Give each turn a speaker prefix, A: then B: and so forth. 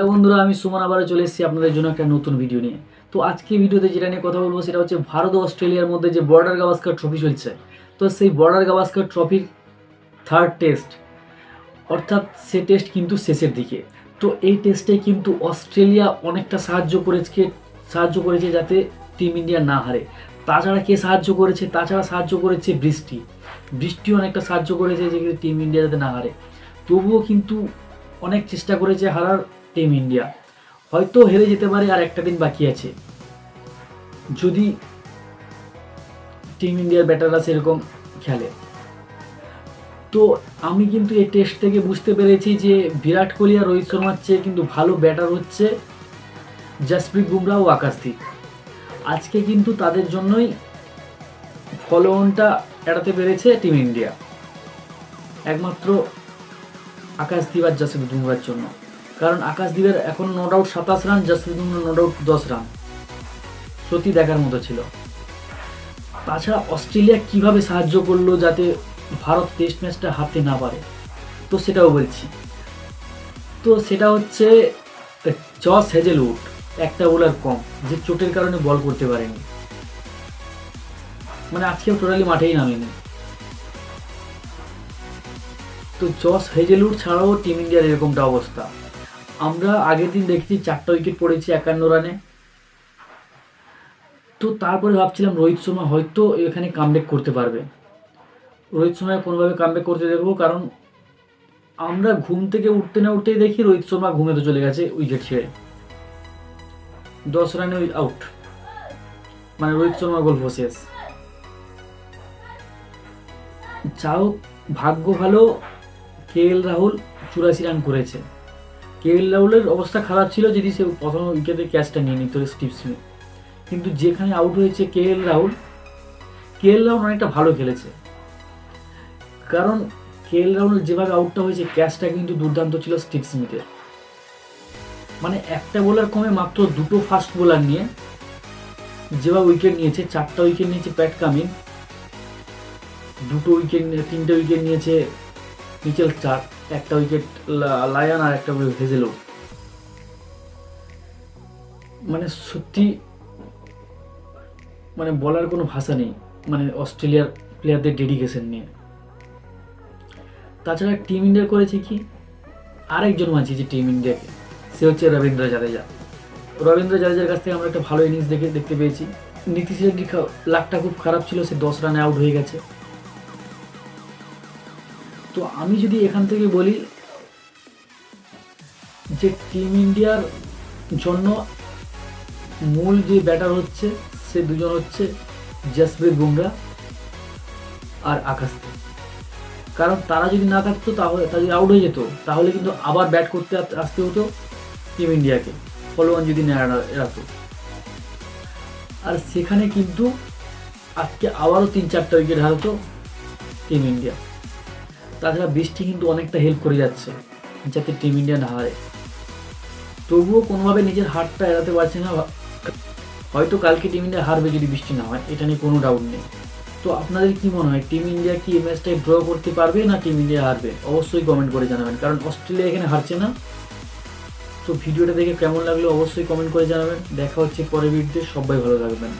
A: Hello বন্ধুরা, আমি সুমন, আবারও চলে এসেছি আপনাদের জন্য একটা নতুন ভিডিও নিয়ে। তো আজকে ভিডিওতে যেটা নিয়ে কথা বলব সেটা হচ্ছে ভারত ও অস্ট্রেলিয়ার মধ্যে যে বর্ডার গাভাস্কার ট্রফি চলছে। তো সেই বর্ডার গাভাস্কার ট্রফির থার্ড টেস্ট অর্থাৎ সে টেস্ট কিন্তু শেষের দিকে। তো এই টেস্টে কিন্তু অস্ট্রেলিয়া অনেকটা সাহায্য করেছে সাহায্য করেছে যাতে টিম ইন্ডিয়া না হারে। তাছাড়া কে সাহায্য করেছে? তাছাড়া সাহায্য করেছে বৃষ্টি। বৃষ্টি অনেকটা সাহায্য করেছে যে টিম ইন্ডিয়া যাতে না হারে। তবুও কিন্তু অনেক চেষ্টা করেছে হারার। টিম ইন্ডিয়া হয়তো হেরে যেতে পারে আর একটা দিন বাকি আছে। যদি টিম ইন্ডিয়ার ব্যাটাররা সেরকম খেলে। তো আমি কিন্তু এই টেস্ট থেকে বুঝতে পেরেছি যে বিরাট কোহলি আর রোহিত শর্মার চেয়ে কিন্তু ভালো ব্যাটার হচ্ছে জাসপ্রীত বুমরা ও আকাশদীপ আজকে কিন্তু তাদের জন্যই ফলোঅনটা এড়াতে পেরেছে টিম ইন্ডিয়া একমাত্র আকাশদীপ আর জাসপ্রীত বুমরার জন্য। কারণ আকাশ আকাশদীপের এখন নো ডাউট সাতাশ রান জাসপ্রীত নো ডাউট দশ রান সত্যি দেখার মতো ছিল। তাছাড়া অস্ট্রেলিয়া কীভাবে সাহায্য করল যাতে ভারত টেস্ট ম্যাচটা হারতে না পারে, তো সেটাও বলছি। তো সেটা হচ্ছে জস হেজেলউড, একটা বোলার কম, যে চোটের কারণে বল করতে পারেনি। মানে আজকেও টোটালি মাঠেই নামেনি। তো জস হেজেলউড ছাড়াও টিম ইন্ডিয়ার এরকমটা অবস্থা। আমরা আগের দিন দেখেছি চারটা উইকেট পড়েছি একান্ন রানে তো তারপরে ভাবছিলাম রোহিত শর্মা হয়তো এখানে কামব্যাক করতে পারবে। রোহিত শর্মা কোনোভাবে কামব্যাক করতে দেখব, কারণ আমরা ঘুম থেকে উঠতে না উঠতেই দেখি রোহিত শর্মা ঘুমে তো চলে গেছে উইকেট ছেড়ে। দশ রানে আউট মানে রোহিত শর্মা গল্প শেষ। যাও ভাগ্য ভালো কে এল রাহুল চুরাশি রান করেছে। কে এল রাহুলের অবস্থা খারাপ ছিল যদি সে প্রথম উইকেটে ক্যাচটা নিয়ে নিত স্টিভ স্মিথ কিন্তু যেখানে আউট হয়েছে কে এল রাহুল কে এল রাহুল অনেকটা ভালো খেলেছে। কারণ কে এল রাহুল যেভাবে আউটটা হয়েছে ক্যাচটা কিন্তু দুর্দান্ত ছিল স্টিভ স্মিথের মানে একটা বোলার কমে মাত্র দুটো ফাস্ট বোলার নিয়ে যেভাবে উইকেট নিয়েছে, চারটা উইকেট নিয়েছে প্যাট কামিন দুটো উইকেট তিনটে উইকেট নিয়েছে মিচেল চার একটা উইকেট লায়ন আর একটা হেজেলো। মানে সত্যি মানে বলার কোনো ভাষা নেই। মানে অস্ট্রেলিয়ার প্লেয়ারদের ডেডিকেশন নিয়ে। তাছাড়া টিম ইন্ডিয়া করেছে কি? আরেকজন মাঝি যে টিম ইন্ডিয়াকে সে হচ্ছে রবীন্দ্র জাদেজা। রবীন্দ্র জাদেজার কাছ থেকে আমরা একটা ভালো ইনিংস দেখে, দেখতে পেয়েছি। নীতিশ রেড্ডির লাকটা খুব খারাপ ছিল, সে দশ রানে আউট হয়ে গেছে। তো আমি যদি এখান থেকে বলি যে টিম ইন্ডিয়ার জন্য মূল যে ব্যাটার হচ্ছে, সে দুজন হচ্ছে জসপ্রীত বুমরা আর আকাশদীপ কারণ তারা যদি না থাকতো তাহলে, তারা যদি আউট হয়ে যেত, তাহলে কিন্তু আবার ব্যাট করতে আসতে হতো টিম ইন্ডিয়াকে ফলোয়ান যদি না এড়াতো। আর সেখানে কিন্তু আজকে আবারও তিন চারটা উইকেট হারাতো টিম ইন্ডিয়া তাছাড়া বৃষ্টি কিন্তু অনেকটা হেল্প করে যাচ্ছে, যাতে টিম ইন্ডিয়া না হারে। তবুও কোনোভাবে নিজের হারটা এড়াতে পারছে না, হয়তো কালকে টিম ইন্ডিয়া হারবে যদি বৃষ্টি না হয়, এটা নিয়ে কোনো ডাউট নেই। তো আপনাদের কি মনে হয় টিম ইন্ডিয়া কি এই ম্যাচটাই ড্র করতে পারবে না টিম ইন্ডিয়া হারবে? অবশ্যই কমেন্ট করে জানাবেন, কারণ অস্ট্রেলিয়া এখানে হারছে না। তো ভিডিওটা দেখে কেমন লাগল অবশ্যই কমেন্ট করে জানাবেন। দেখা হচ্ছে পরের ভিডিওতে সবাই ভালো থাকবেন।